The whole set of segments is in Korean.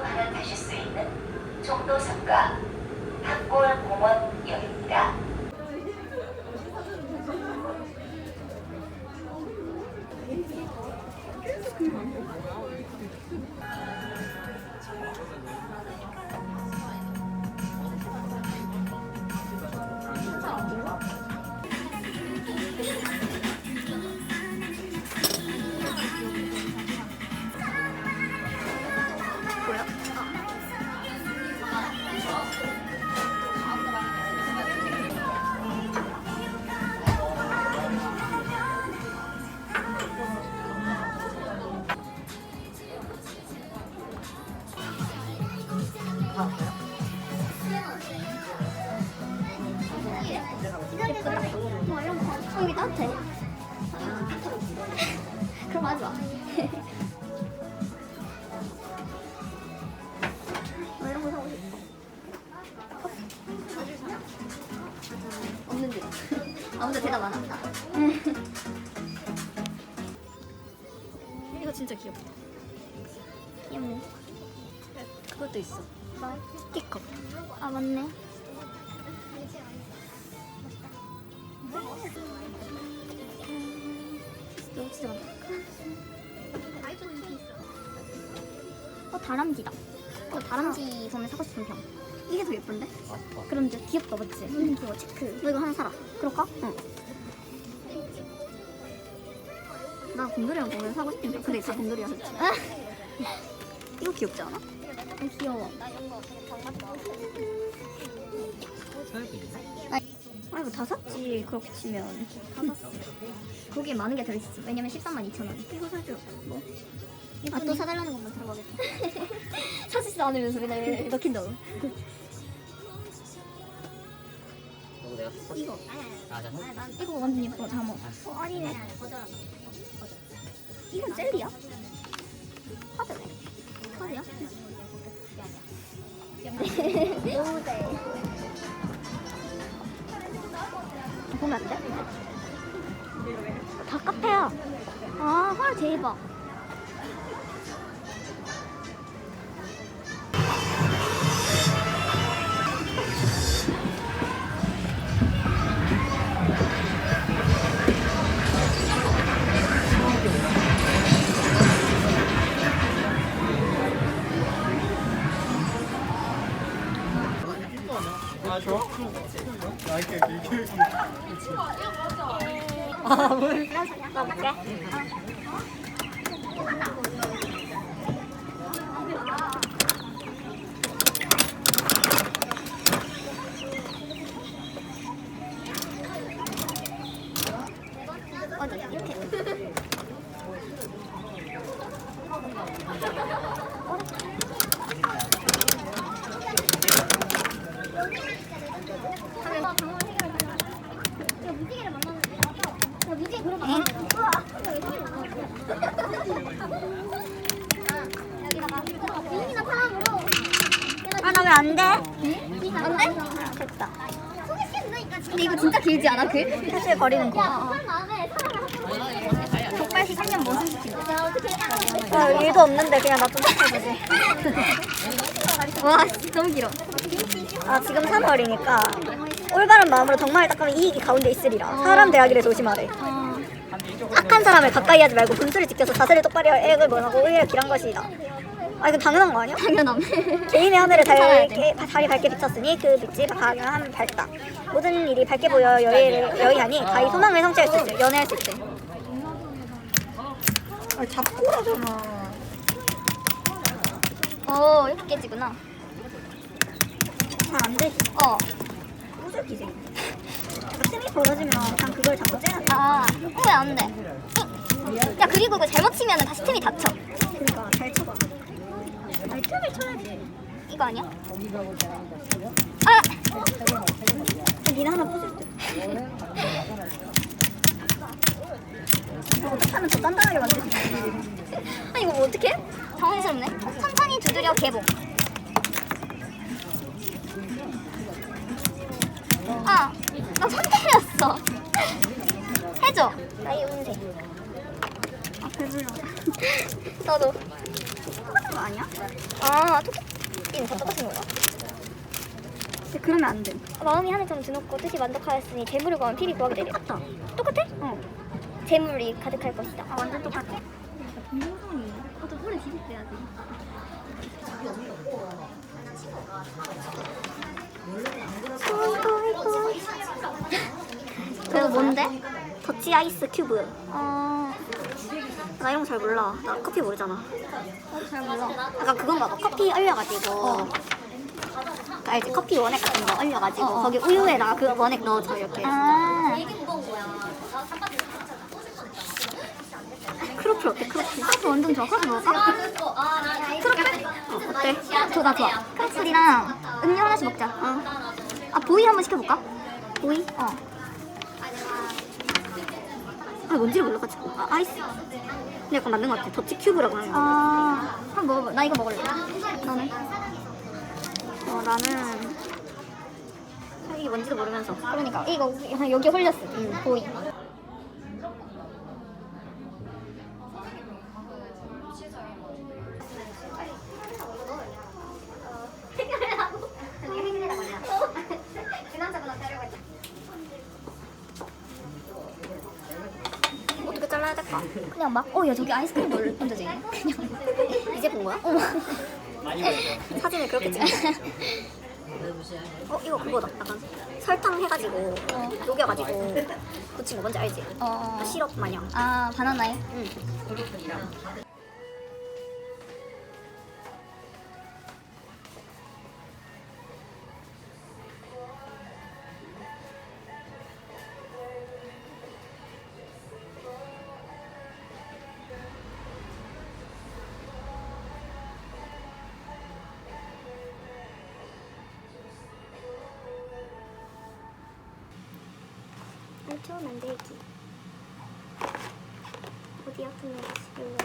가면 타실 수 있는 종도섬과 학골공원역입니다. 그럼 하지 마. 뭐 이런 거 사고 싶어. 없는데. 아무도 대답 안 한다. 이거 진짜 귀엽다. 귀엽네. 그것도 있어. 뭐? 스티커. 아 맞네. 여기 진짜 많다. 어 다람쥐다. 어 다람쥐 보면 사고 싶은 병. 이게 더 예쁜데? 그런데 귀엽다 맞지? 응 귀여워 체크. 너 이거 하나 사라. 그럴까? 응. 나 곰돌이랑 보면 사고 싶은 병. 근데 다 곰돌이야 솔직히. 이거 귀엽지 않아? 어, 귀여워. 아 이거 다 샀지 그렇게 치면 다 샀어 거기에 많은 게 들어있어. 왜냐면 13만 2천 원. 이거 사줘. 뭐? 아 또 사달라는 것만 들어가겠다. 사주지도 않으면서 맨날 넣긴다고 이거 내가 샀어? 이거. 아, 자, 이거 완전 예뻐 잠옷. 어 아니네. 이건 젤리야? 카드네. 카드야? 노제 보면 안 돼? 다 카페야. 아 헐 대박. 아좋 아? 아 이렇게 이렇게 아, 뭘. 아, 나 왜 안 돼? 안 돼? 됐다. 근데 이거 진짜 길지 않아, 글? 사실 버리는 거. 족발시 3년 뭐 승시킨 아, 일도 없는데 그냥 나좀 해주지. 와, 너무 길어. 아, 지금 3월이니까 올바른 마음으로 덕망을 닦으면 이익이 가운데 있으리라. 사람 대하기를 조심하래. 악한 사람을 가까이 하지 말고 분수를 지켜서 자세를 똑바로 할 액을 원하고 오히려 길한 것이다. 아 이거 당연한 거 아니야? 당연함. 개인의 하늘을 달게, 달이 밝게 비쳤으니 그 빛이 강한 밝다. 모든 일이 밝게 보여 여의를, 여의하니 가히 소망을 성취할 수 있을, 연애할 수 있을. 아 잡고라잖아. 어 이렇게 깨지구나. 잘안 되지. 어. 꼬들기지. 틈이 벌어지면 그냥 그걸. 아, 왜 안 돼? 야, 그리고 이거 잘못 치면 다시 틈이 닫혀. 그러니까 잘 쳐봐. 아니, 틈을 쳐야지. 이거 아니야? 아! 니네 하나 부술 듯. 이거 어떡하면 더 단단하게 만들 수 있지? 아, 이거 뭐 어떡해? 당황스럽네. 천천히 두드려 개봉. 아, 나손 때렸어. 해줘. 나의 운세. 아, 배불러. 나도. 그거 아니야? 아 토끼는 다 똑같은 거야? 근데 그러면 안 돼. 마음이 하늘처럼 드높고 뜻이 만족하였으니 재물을 구하면 필히 구하게 되리. 똑같다. 똑같아? 어. 재물이 가득할 것이다. 아 완전 똑같아. 동영상이 그것도 오래 기록돼야지. 그래서 뭔데? 더치 아이스 큐브. 아, 나 이런 거 잘 몰라. 나 커피 모르잖아. 잘 몰라. 약간 그건가 봐. 커피 얼려가지고. 그 알지? 커피 원액 같은 거 얼려가지고 어, 어. 거기 우유에다가 그 원액 넣어줘 이렇게. 아, 크로플 어때? 크로플. 크로플 완전 좋아. 크로플 먹을까? 크로플? 어, 어때? 좋아, 나 좋아. 크로플이랑 음료 하나씩 먹자. 어. 아, 보이 한번 시켜볼까? 보이? 어. 아 뭔지를 몰라가지고. 아 아이스. 근데 약간 맞는 것 같아. 더치 큐브라고 하는 거. 아, 한번 먹어봐. 나 이거 먹을래. 너는? 어 나는 이게 뭔지도 모르면서. 그러니까 이거 여기 홀렸어. 응, 보이. 어떻게 잘라야 될까? 그냥 막, 어, 야, 저기 아이스크림 널 얹어져 있네. 그냥. 이제 본 거야? 어. 사진을 그렇게 찍어. 어 이거 그거다. 약간 설탕 해가지고 녹여가지고 붙인 거 뭔지 알지? 어. 시럽 마냥. 아, 바나나에? 응. 초 만들기. 어디야 분명 여기.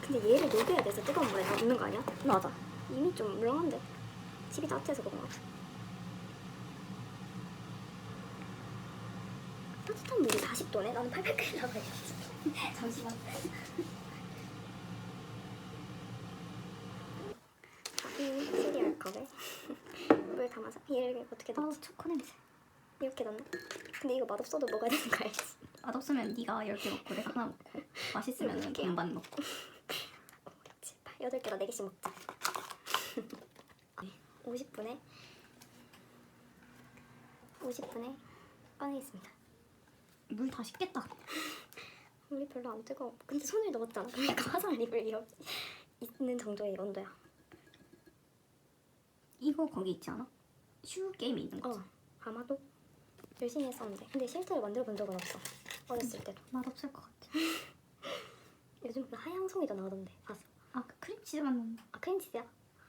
근데 얘를 녹여야 돼서 뜨거운 물에 넣는 거 아니야? 맞아. 이미 좀 물렁한데 집이 따뜻해서 그런가? 따뜻한 물이 40도네? 나는 800개 나가야지 잠시만 이 컵에 물 담아서 얘를 어떻게 아, 넣지? 초코 냄새. 이렇게 넣나? 근데 이거 맛없어도 먹어야 되는 거 알지? 맛없으면 네가 10개 먹고 내가 하나 먹고 맛있으면? 반반 먹고 그렇지 8개나 4개씩 먹자 50분에 50분에 꺼내겠습니다 물 다 식겠다 물이 별로 안 뜨거워. 근데 손을 넣었잖아. 그러니까 화상 입을 이렇게 있는 정도의 온도야. 이거 거기 있지 않아? 슈 게임이 있는 거지 어, 아마도 열심히 했었는데. 근데 실제로 만들어 본 적은 없어. 어렸을 때도. 맛 없을 것 같아 요즘 그 하양송이도 나오던데. 봤어. 아 그 크림치즈 맛나는 아 크림치즈야?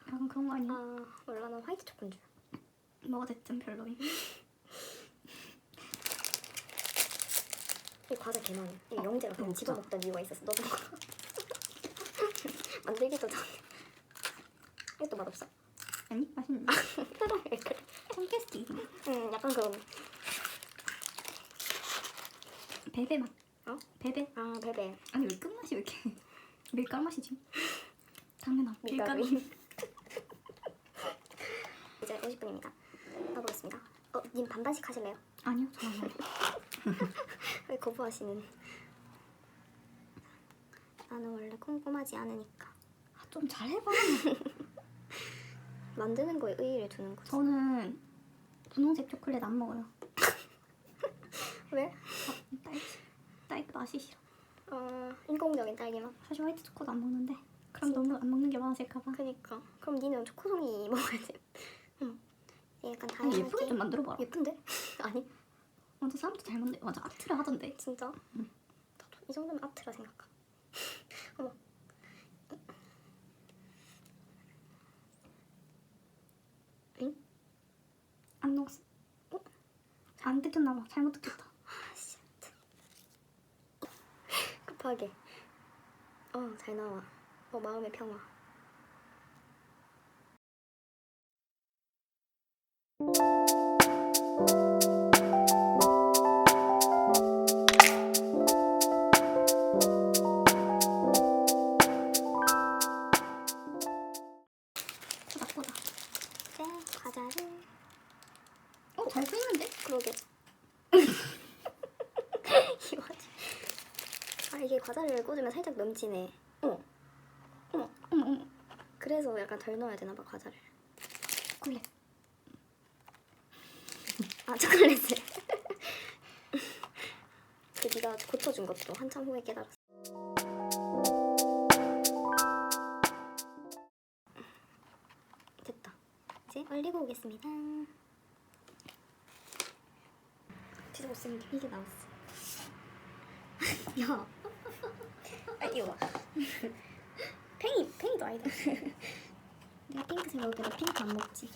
약간 그런 거 아니야? 아 몰라 난 화이트 초코인 줄. 뭐가 됐든 별로임 이 과자 개 많아. 이거 어, 영재가 그냥 이거 집어 먹자. 먹던 이유가 있었어. 너도 먹어. 만들기도 전에. 이것도 맛없어. 아니 맛있네 그래? 콘테스트 응, 약간 그런. 베베 맛 어? 베베 아 베베. 아니 왜 끝맛이 왜 이렇게 밀가루 맛이지? 당연하 밀가루 밀가루. 이제 50분입니다. 가보겠습니다. 어, 님 반반씩 하실래요? 아니요 저는 왜 거부하시는? 나는 원래 꼼꼼하지 않으니까 아, 좀 잘해봐 만드는 거에 의의를 두는 거지. 저는 분홍색 초콜릿 안 먹어요 왜? 아, 딸기 딸기 맛이 싫어 어, 인공적인 딸기맛. 사실 화이트 초코도 안 먹는데 그럼 너무 안 먹는 게 많아질까봐 그니까. 그럼 니는 초코송이 먹어야 돼. 응. 얘 약간 다양하게. 예쁘게 좀 만들어봐라 예쁜데? 아니 완전 사람도 잘 만들 완전 아트를 하던데 진짜? 나도 이 정도면 아트라 생각하. 어머. 응? 안 녹았어 어? 안 뜯겼나봐 잘못 뜯겼다 아씨. 급하게. 어, 잘 나와. 어, 마음의 평화. 이게 과자를 꽂으면 살짝 넘치네. 어. 어머. 어머 어머 그래서 약간 덜 넣어야 되나 봐 과자를. 콜레 아 초콜릿을. 그 네가 고쳐준 것도 한참 후에 깨달았어. 됐다. 이제 얼리고 오겠습니다. 진짜 못생긴 이게 나왔어. 야. 아 이거 봐. 팽이 팽이도 아니다. 내가 먹을 거라 핑크 안 먹지.